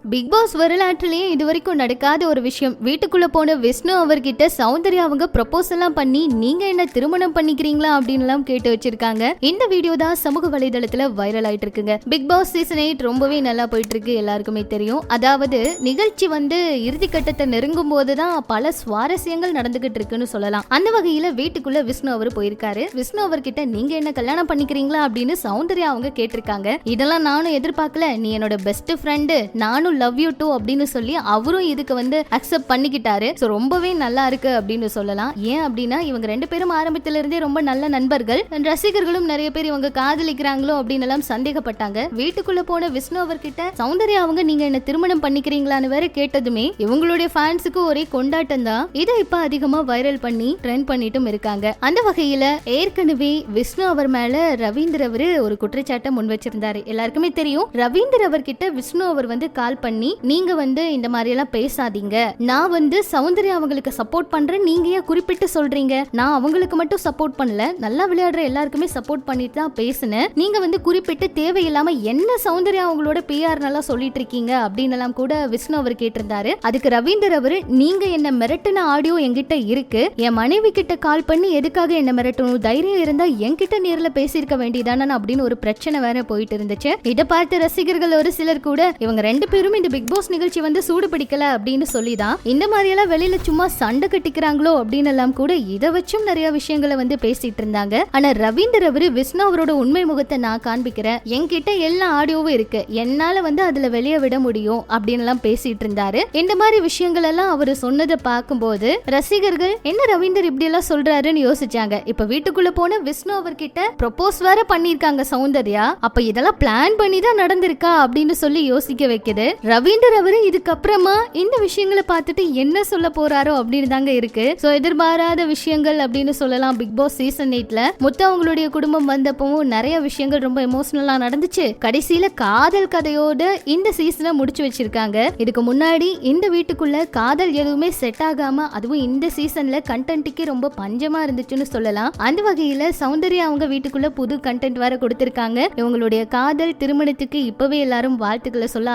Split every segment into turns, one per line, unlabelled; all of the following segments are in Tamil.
பிக் பாஸ் வரலாற்றிலேயே இது வரைக்கும் நடக்காத ஒரு விஷயம். வீட்டுக்குள்ள போன விஷ்ணு அவர்கிட்ட சௌந்தர்யா அவங்க ப்ரப்போஸ் எல்லாம் பண்ணி நீங்க என்ன திருமணம் பண்ணிக்கிறீங்களா? அப்படின்னு எல்லாம் கேட்டு வச்சிருக்காங்க. இந்த வீடியோ தான் சமூக வலைதளத்துல வைரல் ஆயிட்டு இருக்குங்க பிக் பாஸ் சீசன் எயிட் ரொம்பவே நல்லா போயிட்டு இருக்கு எல்லாருக்குமே தெரியும். அதாவது நிகழ்ச்சி வந்து இறுதி கட்டத்தை நெருங்கும் போதுதான் பல சுவாரஸ்யங்கள் நடந்துகிட்டு இருக்குன்னு சொல்லலாம். அந்த வகையில வீட்டுக்குள்ள விஷ்ணு அவர் போயிருக்காரு. விஷ்ணு அவர்கிட்ட நீங்க என்ன கல்யாணம் பண்ணிக்கிறீங்களா? அப்படின்னு சௌந்தர்யா அவங்க கேட்டிருக்காங்க. இதெல்லாம் நானும் எதிர்பார்க்கல. நீ என்னோட பெஸ்ட் ஃப்ரெண்டு நானும் லவ் யூ டூ அப்படின்னு சொல்லி அவரும் இதுக்கு வந்து அக்செப்ட் பண்ணிக்கிட்டாரு. ஸோ ரொம்பவே நல்லா இருக்கு அப்படின்னு சொல்லலாம். ஏன் அப்படின்னா இவங்க ரெண்டு பேரும் ஆரம்பத்துல இருந்தே ரொம்ப நல்ல நண்பர்கள். ரசிகர்களும் நிறைய பேர் இவங்க காதலிக்கிறாங்களோ அப்படின்னு எல்லாம் சந்தேகப்பட்டாங்க. வீட்டுக்குள்ள போன விஷ்ணு அவர்கிட்ட சௌந்தர்யா அவங்க நீங்க என்ன திருமணம் பண்ணிக்கிறீங்களான்னு வேற கேட்டதுமே இவங்களுடைய ஃபேன்ஸுக்கு ஒரே கொண்டாட்டம் தான். இதை இப்ப அதிகமா வைரல் பண்ணி ட்ரெண்ட் பண்ணிட்டும் இருக்காங்க. அந்த வகையில ஏற்கனவே விஷ்ணு அவர் மேல ரவீந்திர அவரு ஒரு குற்றச்சாட்டை முன் வச்சிருந்தாரு. எல்லாருக்குமே தெரியும் ரவீந்தர் அவர்கிட்ட விஷ்ணு அவர் வந்து கால் பண்ணி நீங்க வந்து இந்த மாதிரி எல்லாம் பேசாதீங்க. நான் வந்து சௌந்தர்யா அவங்களுக்கு சப்போர்ட் பண்றேன் நீங்க ஏன் குறிப்பிட்டு சொல்றீங்க. நான் அவங்களுக்கு மட்டும் சப்போர்ட் பண்ணல. நல்லா விளையாடுற எல்லாருக்குமே சப்போர்ட் பண்ணிட்டு தான் பேசினேன். நீங்க வந்து குறிப்பிட்டு தேவையில்லாம என்ன சௌந்தர்யா அவங்களோட பிஆர் நல்லா சொல்லிட்டு இருக்கீங்க அப்படின்னு எல்லாம் கூட விஷ்ணு அவர் கேட்டிருந்தாரு. அதுக்கு ரவீந்தர் அவரு நீங்க என்ன மிரட்டின ஆடியோ என்கிட்ட இருக்கு. என் மனைவி கிட்ட கால் பண்ணி எதுக்காக என்ன மிரட்டணும்? தைரியம் இருந்தா என்கிட்ட நேர்ல பேசியிருக்க வேண்டியதானே அப்படின்னு ஒரு பிரச்சனை வேற போயிட்டு இருந்துச்சு. இதை பார்த்து ரசிகர்கள் ஒரு சிலர் கூட இவங்க ரெண்டு பேரும் இந்த பிக் பாஸ் நிகழ்ச்சி வந்து சூடு பிடிக்கல அப்படின்னு சொல்லி தான் இந்த மாதிரி எல்லாம் வெளியில சும்மா சண்டை கட்டிக்கிறாங்களோ அப்படின்னு எல்லாம் கூட இதை வச்சும் நிறைய விஷயங்களை வந்து பேசிட்டு இருந்தாங்க. ஆனா ரவீந்தர் அவரு விஷ்ணு அவரோட உண்மை முகத்தை நான் காண்பிக்கிறேன். என்கிட்ட எல்லா ஆடியோவும் இருக்கு. என்னால வந்து அதுல வெளியே விட முடியும் அப்படின்னு எல்லாம் பேசிட்டு இருந்தாரு. இந்த மாதிரி விஷயங்கள் எல்லாம் அவர் சொன்னதை பார்க்கும்போது ரசிகர்கள் என்ன ரவீந்தர் இப்படி எல்லாம் சொல்றாருன்னு யோசிச்சாங்க. இப்ப வீட்டுக்குள்ள போன விஷ்ணு அவர்கிட்ட ப்ரொபோஸ் வேற பண்ணிருக்காங்க சௌந்தர்யா. அப்ப இதெல்லாம் பிளான் பண்ணி தான் நடந்திருக்கா? அப்படின்னு சொல்லி யோசிக்க வைக்குது. ரவீந்தர் அவரு இதுக்கப்புறமா இந்த விஷயங்களை பார்த்துட்டு என்ன சொல்ல போறாரோ அப்படின்னு தாங்க இருக்கு. ஸோ எதிர்பாராத விஷயங்கள் அப்படின்னு சொல்லலாம். பிக் பாஸ் சீசன் எயிட்ல மொத்தம் அவங்களுடைய குடும்பம் வந்தப்பவும் நிறைய விஷயங்கள் ரொம்ப எமோஷனலா நடந்துச்சு. கடைசியில காதல் கதையோட இந்த சீசனை முடிச்சு வச்சிருக்காங்க. இதுக்கு முன்னாடி இந்த வீட்டுக்குள்ள காதல் எதுவுமே செட் ஆகாம அதுவும் இந்த சீசன்ல கண்டென்ட்டுக்கே ரொம்ப பஞ்சமா இருந்துச்சுன்னு சொல்லலாம். அந்த வகையில சௌந்தர்யா அவங்க வீட்டுக்குள்ள புது கண்டென்ட் வேற கொடுத்திருக்காங்க. இவங்களுடைய காதல் திருமணத்துக்கு இப்பவே எல்லாரும் வாழ்த்துக்களை சொல்ல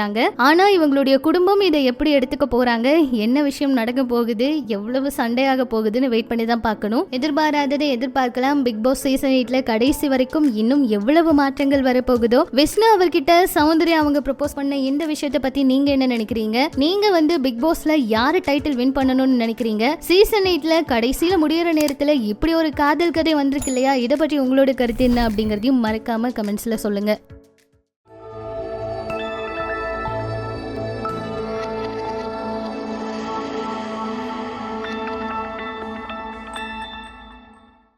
ஆரம்பிச்சிட்டாங்க ஆனா இவங்களுடைய குடும்பம் இதை எப்படி எடுத்துக்க போறாங்க? என்ன விஷயம் நடக்க போகுது? எவ்வளவு சண்டையாக போகுதுன்னு வெயிட் பண்ணி தான் பார்க்கணும். எதிர்பாராததை எதிர்பார்க்கலாம். பிக் பாஸ் சீசன் எயிட்ல கடைசி வரைக்கும் இன்னும் எவ்வளவு மாற்றங்கள் வரப்போகுதோ? விஷ்ணு அவர்கிட்ட சௌந்தர்யா அவங்க ப்ரப்போஸ் பண்ண இந்த விஷயத்தை பத்தி நீங்க என்ன நினைக்கிறீங்க? நீங்க வந்து பிக் பாஸ்ல யாரு டைட்டில் வின் பண்ணணும்னு நினைக்கிறீங்க? சீசன் எயிட்ல கடைசியில முடியற நேரத்துல இப்படி ஒரு காதல் கதை வந்திருக்கு இல்லையா? இதை பற்றி உங்களோட கருத்து என்ன அப்படிங்கறதையும் மறக்காம கமெண்ட்ஸ்ல சொல்லுங்க.